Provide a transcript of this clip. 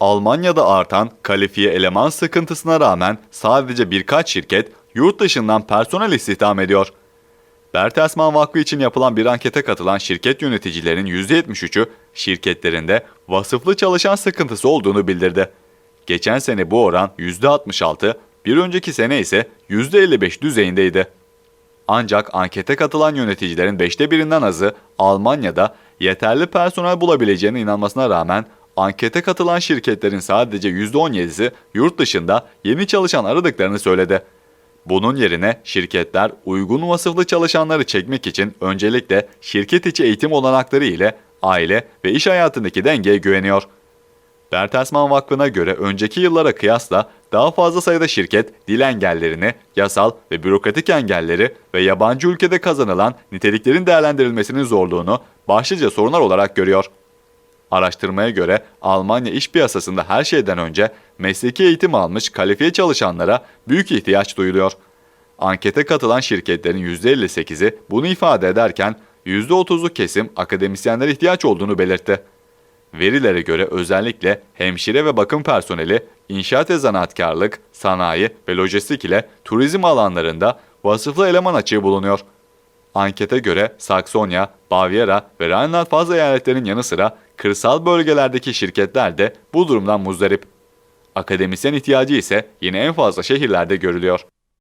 Almanya'da artan kalifiye eleman sıkıntısına rağmen sadece birkaç şirket yurt dışından personel istihdam ediyor. Bertelsmann Vakfı için yapılan bir ankete katılan şirket yöneticilerin %73'ü şirketlerinde vasıflı çalışan sıkıntısı olduğunu bildirdi. Geçen sene bu oran %66, bir önceki sene ise %55 düzeyindeydi. Ancak ankete katılan yöneticilerin beşte birinden azı Almanya'da yeterli personel bulabileceğine inanmasına rağmen ankete katılan şirketlerin sadece %17'si yurt dışında yeni çalışan aradıklarını söyledi. Bunun yerine şirketler uygun vasıflı çalışanları çekmek için öncelikle şirket içi eğitim olanakları ile aile ve iş hayatındaki dengeye güveniyor. Bertelsmann Vakfı'na göre önceki yıllara kıyasla daha fazla sayıda şirket dil engellerini, yasal ve bürokratik engelleri ve yabancı ülkede kazanılan niteliklerin değerlendirilmesinin zorluğunu başlıca sorunlar olarak görüyor. Araştırmaya göre Almanya iş piyasasında her şeyden önce mesleki eğitim almış kalifiye çalışanlara büyük ihtiyaç duyuluyor. Ankete katılan şirketlerin %58'i bunu ifade ederken %30'luk kesim akademisyenlere ihtiyaç olduğunu belirtti. Verilere göre özellikle hemşire ve bakım personeli, inşaat ve zanaatkarlık, sanayi ve lojistik ile turizm alanlarında vasıflı eleman açığı bulunuyor. Ankete göre Saksonya, Bavyera ve Rheinland-Pfalz eyaletlerinin yanı sıra kırsal bölgelerdeki şirketler de bu durumdan muzdarip. Akademisyen ihtiyacı ise yine en fazla şehirlerde görülüyor.